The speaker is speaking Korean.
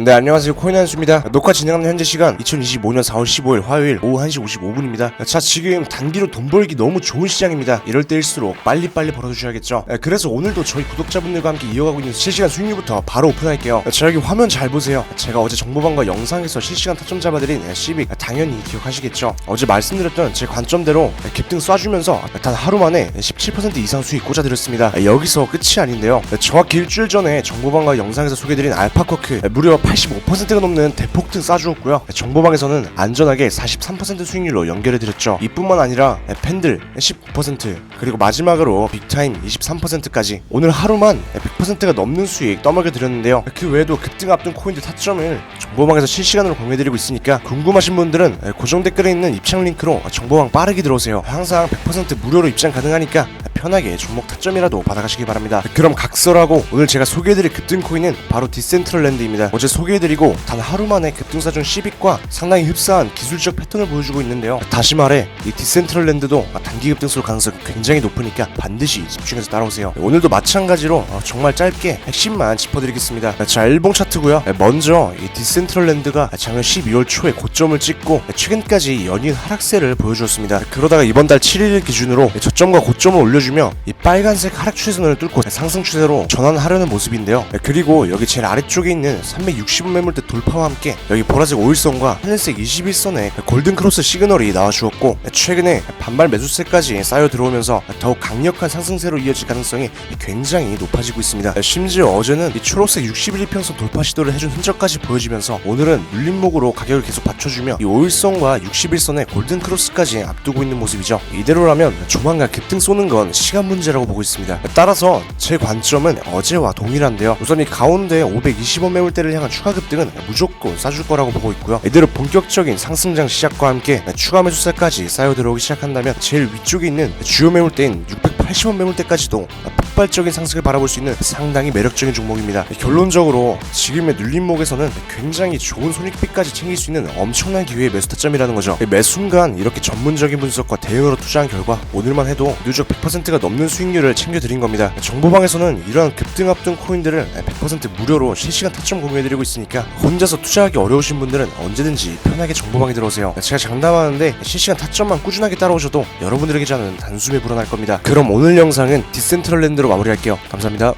네 안녕하세요. 코인한수입니다. 녹화 진행하는 현재 시간 2025년 4월 15일 화요일 오후 1시 55분입니다. 자 지금 단기로 돈 벌기 너무 좋은 시장입니다. 이럴 때일수록 빨리빨리 벌어주셔야겠죠? 네, 그래서 오늘도 저희 구독자분들과 함께 이어가고 있는 실시간 수익률부터 바로 오픈할게요. 자 여기 화면 잘 보세요. 제가 어제 정보방과 영상에서 실시간 타점 잡아드린 시빅 당연히 기억하시겠죠? 어제 말씀드렸던 제 관점대로 깁등 쏴주면서 단 하루 만에 17% 이상 수익 꽂아드렸습니다. 여기서 끝이 아닌데요. 정확히 일주일 전에 정보방과 영상에서 소개드린 알파커크 무려 85%가 넘는 대폭등 쏴주었고요. 정보방에서는 안전하게 43% 수익률로 연결해드렸죠. 이뿐만 아니라 팬들 19% 그리고 마지막으로 빅타임 23%까지 오늘 하루만 100%가 넘는 수익 떠먹여드렸는데요. 그 외에도 급등 앞둔 코인들 타점을 정보방에서 실시간으로 공유해드리고 있으니까 궁금하신 분들은 고정 댓글에 있는 입장 링크로 정보방 빠르게 들어오세요. 항상 100% 무료로 입장 가능하니까 편하게 종목 타점이라도 받아가시기 바랍니다. 그럼 각설하고 오늘 제가 소개해드릴 급등 코인은 바로 디센트럴랜드입니다. 어제 소개해드리고 단 하루 만에 급등사준 시빅과 상당히 흡사한 기술적 패턴을 보여주고 있는데요. 다시 말해 이 디센트럴랜드도 단기 급등수로 가능성이 굉장히 높으니까 반드시 집중해서 따라오세요. 오늘도 마찬가지로 어, 정말 짧게 핵심만 짚어드리겠습니다. 자 일봉 차트고요. 먼저 이 디센트럴랜드가 작년 12월 초에 고점을 찍고 최근까지 연일 하락세를 보여주었습니다. 그러다가 이번 달 7일 기준으로 저점과 고점을 올려주 며 이 빨간색 하락 추세선을 뚫고 상승 추세로 전환하려는 모습인데요. 그리고 여기 제일 아래쪽에 있는 360원 매물대 돌파와 함께 여기 보라색 5일선과 하늘색 21선의 골든 크로스 시그널이 나와주었고 최근에 반발 매수세까지 쌓여 들어오면서 더욱 강력한 상승세로 이어질 가능성이 굉장히 높아지고 있습니다. 심지어 어제는 이 초록색 61일평선 돌파 시도를 해준 흔적까지 보여지면서 오늘은 눌림목으로 가격을 계속 받쳐주며 이 5일선과 61선의 골든 크로스까지 앞두고 있는 모습이죠. 이대로라면 조만간 급등 쏘는 건 시간 문제라고 보고 있습니다. 따라서 제 관점은 어제와 동일한데요. 우선 이 가운데 520원 매물대를 향한 추가 급등은 무조건 싸줄 거라고 보고 있고요. 이대로 본격적인 상승장 시작과 함께 추가 매수세까지 쌓여 들어오기 시작한다면 제일 위쪽에 있는 주요 매물대인 680원 매물대까지도 폭발적인 상승을 바라볼 수 있는 상당히 매력적인 종목입니다. 결론적으로 지금의 눌림목에서는 굉장히 좋은 손익비까지 챙길 수 있는 엄청난 기회의 매수 타점이라는 거죠. 매 순간 이렇게 전문적인 분석과 대응으로 투자한 결과 오늘만 해도 누적 100%가 넘는 수익률을 챙겨드린 겁니다. 정보방에서는 이러한 급등 앞둔 코인들을 100% 무료로 실시간 타점 공유해드리고 있으니까 혼자서 투자하기 어려우신 분들은 언제든지 편하게 정보방에 들어오세요. 제가 장담하는데 실시간 타점만 꾸준하게 따라오셔도 여러분들에게 저는 단숨에 불어날 겁니다. 그럼 오늘 영상은 디센트럴랜드로 마무리할게요. 감사합니다.